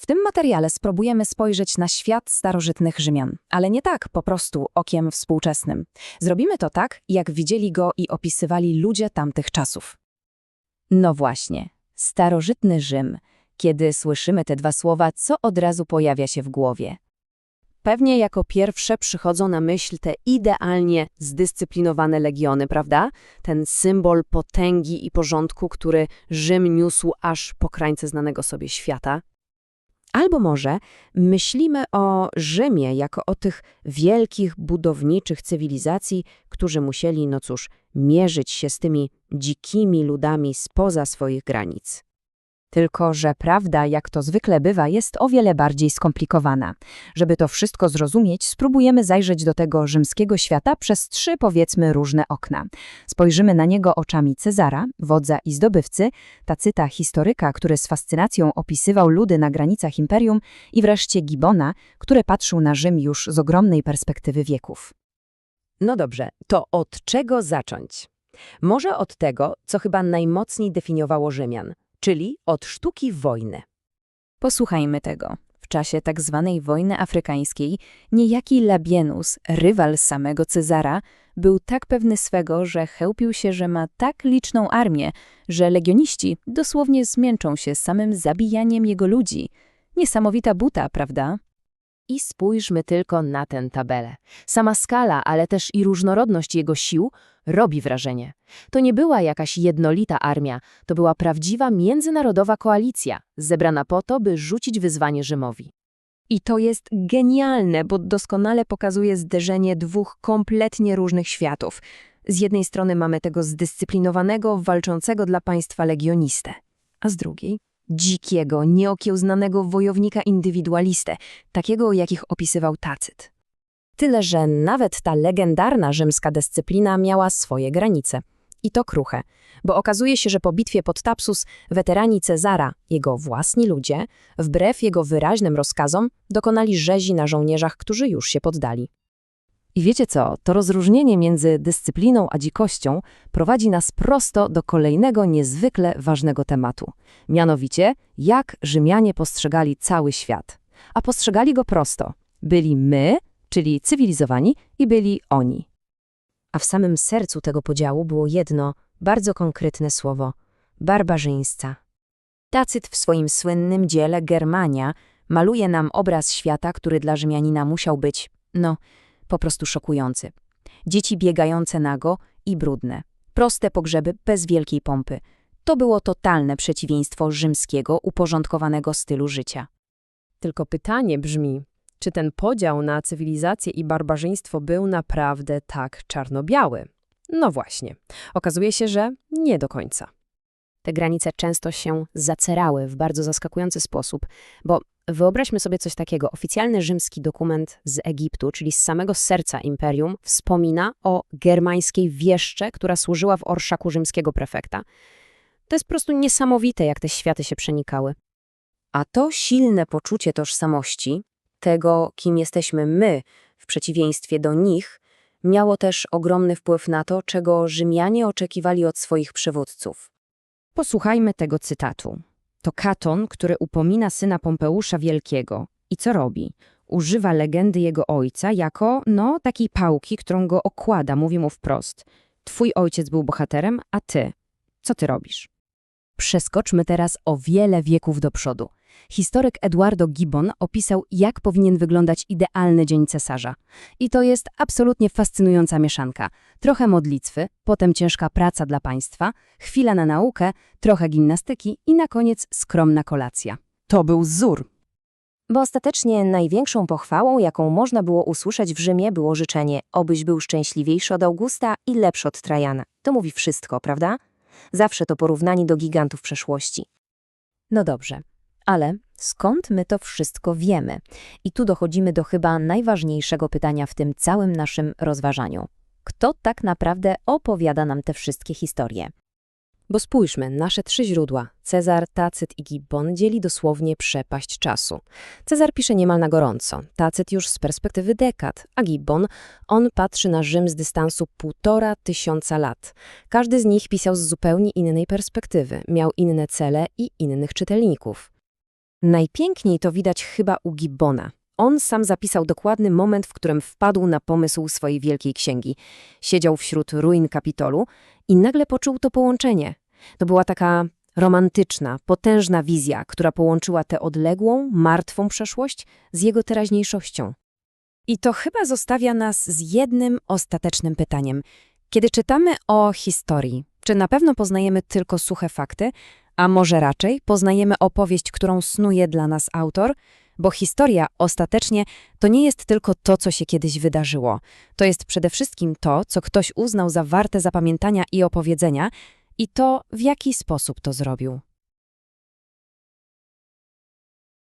W tym materiale spróbujemy spojrzeć na świat starożytnych Rzymian, ale nie tak po prostu okiem współczesnym. Zrobimy to tak, jak widzieli go i opisywali ludzie tamtych czasów. No właśnie, starożytny Rzym. Kiedy słyszymy te dwa słowa, co od razu pojawia się w głowie? Pewnie jako pierwsze przychodzą na myśl te idealnie zdyscyplinowane legiony, prawda? Ten symbol potęgi i porządku, który Rzym niósł aż po krańce znanego sobie świata. Albo może myślimy o Rzymie jako o tych wielkich budowniczych cywilizacji, którzy musieli, no cóż, mierzyć się z tymi dzikimi ludami spoza swoich granic. Tylko, że prawda, jak to zwykle bywa, jest o wiele bardziej skomplikowana. Żeby to wszystko zrozumieć, spróbujemy zajrzeć do tego rzymskiego świata przez trzy, powiedzmy, różne okna. Spojrzymy na niego oczami Cezara, wodza i zdobywcy, Tacyta, historyka, który z fascynacją opisywał ludy na granicach imperium i wreszcie Gibona, który patrzył na Rzym już z ogromnej perspektywy wieków. No dobrze, to od czego zacząć? Może od tego, co chyba najmocniej definiowało Rzymian, czyli od sztuki wojny. Posłuchajmy tego. W czasie tak zwanej wojny afrykańskiej niejaki Labienus, rywal samego Cezara, był tak pewny swego, że chełpił się, że ma tak liczną armię, że legioniści dosłownie zmęczą się samym zabijaniem jego ludzi. Niesamowita buta, prawda? I spójrzmy tylko na tę tabelę. Sama skala, ale też i różnorodność jego sił robi wrażenie. To nie była jakaś jednolita armia, to była prawdziwa międzynarodowa koalicja, zebrana po to, by rzucić wyzwanie Rzymowi. I to jest genialne, bo doskonale pokazuje zderzenie dwóch kompletnie różnych światów. Z jednej strony mamy tego zdyscyplinowanego, walczącego dla państwa legionistę, a z drugiej dzikiego, nieokiełznanego wojownika indywidualistę, takiego jakich opisywał Tacyt. Tyle, że nawet ta legendarna rzymska dyscyplina miała swoje granice. I to kruche, bo okazuje się, że po bitwie pod Tapsus weterani Cezara, jego własni ludzie, wbrew jego wyraźnym rozkazom, dokonali rzezi na żołnierzach, którzy już się poddali. I wiecie co, to rozróżnienie między dyscypliną a dzikością prowadzi nas prosto do kolejnego niezwykle ważnego tematu. Mianowicie, jak Rzymianie postrzegali cały świat. A postrzegali go prosto. Byli my, czyli cywilizowani, i byli oni. A w samym sercu tego podziału było jedno, bardzo konkretne słowo – barbarzyńca. Tacyt w swoim słynnym dziele Germania maluje nam obraz świata, który dla Rzymianina musiał być, no, po prostu szokujący. Dzieci biegające nago i brudne. Proste pogrzeby bez wielkiej pompy. To było totalne przeciwieństwo rzymskiego, uporządkowanego stylu życia. Tylko pytanie brzmi, czy ten podział na cywilizację i barbarzyństwo był naprawdę tak czarno-biały? No właśnie, okazuje się, że nie do końca. Te granice często się zacerały w bardzo zaskakujący sposób, bo wyobraźmy sobie coś takiego. Oficjalny rzymski dokument z Egiptu, czyli z samego serca imperium, wspomina o germańskiej wieszcze, która służyła w orszaku rzymskiego prefekta. To jest po prostu niesamowite, jak te światy się przenikały. A to silne poczucie tożsamości, tego, kim jesteśmy my, w przeciwieństwie do nich, miało też ogromny wpływ na to, czego Rzymianie oczekiwali od swoich przywódców. Posłuchajmy tego cytatu. To Katon, który upomina syna Pompeusza Wielkiego. I co robi? Używa legendy jego ojca jako, no, takiej pałki, którą go okłada, mówi mu wprost. Twój ojciec był bohaterem, a ty? Co ty robisz? Przeskoczmy teraz o wiele wieków do przodu. Historyk Eduardo Gibbon opisał, jak powinien wyglądać idealny dzień cesarza. I to jest absolutnie fascynująca mieszanka. Trochę modlitwy, potem ciężka praca dla państwa, chwila na naukę, trochę gimnastyki i na koniec skromna kolacja. To był wzór. Bo ostatecznie największą pochwałą, jaką można było usłyszeć w Rzymie, było życzenie, obyś był szczęśliwejszy od Augusta i lepszy od Trajana. To mówi wszystko, prawda? Zawsze to porównanie do gigantów przeszłości. No dobrze, ale skąd my to wszystko wiemy? I tu dochodzimy do chyba najważniejszego pytania w tym całym naszym rozważaniu. Kto tak naprawdę opowiada nam te wszystkie historie? Bo spójrzmy, nasze trzy źródła, Cezar, Tacyt i Gibbon, dzieli dosłownie przepaść czasu. Cezar pisze niemal na gorąco, Tacyt już z perspektywy dekad, a Gibbon, on patrzy na Rzym z dystansu półtora tysiąca lat. Każdy z nich pisał z zupełnie innej perspektywy, miał inne cele i innych czytelników. Najpiękniej to widać chyba u Gibbona. On sam zapisał dokładny moment, w którym wpadł na pomysł swojej wielkiej księgi. Siedział wśród ruin Kapitolu i nagle poczuł to połączenie. To była taka romantyczna, potężna wizja, która połączyła tę odległą, martwą przeszłość z jego teraźniejszością. I to chyba zostawia nas z jednym ostatecznym pytaniem. Kiedy czytamy o historii, czy na pewno poznajemy tylko suche fakty, a może raczej poznajemy opowieść, którą snuje dla nas autor? Bo historia ostatecznie to nie jest tylko to, co się kiedyś wydarzyło. To jest przede wszystkim to, co ktoś uznał za warte zapamiętania i opowiedzenia, i to, w jaki sposób to zrobił.